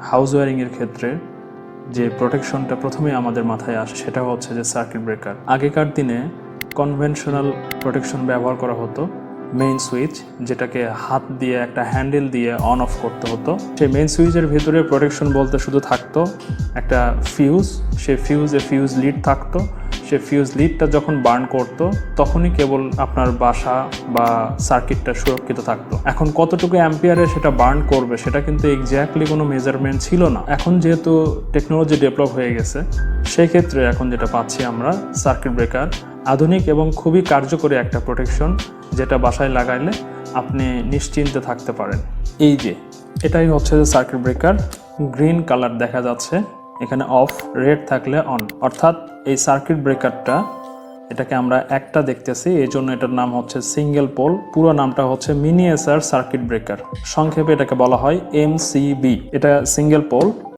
House ওয়ারিংয়ের ক্ষেত্রে যে প্রোটেকশনটা প্রথমে আমাদের মাথায় আসে, সেটা হচ্ছে যে সার্কিট ব্রেকার আগেকার দিনে কনভেনশনাল প্রোটেকশন ব্যবহার করা হতো মেইন সুইচ যেটাকে হাত দিয়ে একটা হ্যান্ডেল দিয়ে অন অফ করতে হতো। সেই মেইন সুইচের ভিতরে প্রোটেকশন বলতে শুধু থাকতো একটা ফিউজ সে ফিউজে ফিউজ লিড থাকতো। সে ফিউজ লিডটা যখন বার্ন করতো তখনই কেবল আপনার বাসা বা সার্কিটটা সুরক্ষিত থাকতো। এখন কতটুকু অ্যাম্পিয়ারে সেটা বার্ন করবে সেটা কিন্তু এক্স্যাক্টলি কোনো মেজারমেন্ট ছিল না। এখন যেহেতু টেকনোলজি ডেভেলপ হয়ে গেছে সেই ক্ষেত্রে এখন যেটা পাচ্ছি আমরা সার্কিট ব্রেকার আধুনিক এবং খুবই কার্যকরী একটা প্রোটেকশন যেটা বাসায় লাগাইলে আপনি নিশ্চিন্তে থাকতে পারেন। এই যে এটাই হচ্ছে যে সার্কিট ব্রেকার গ্রিন কালার দেখা যাচ্ছে। এখানে অফ রেড থাকলে অন অর্থাৎ এই সার্কিট ব্রেকারটা এটাকে আমরা একটা দেখতেছি, এই জন্য এটার নাম হচ্ছে সিঙ্গেল পোল পুরো নামটা হচ্ছে মিনিয়েচার সার্কিট ব্রেকার সংক্ষেপে এটাকে বলা হয় এমসিবি এটা সিঙ্গেল পোল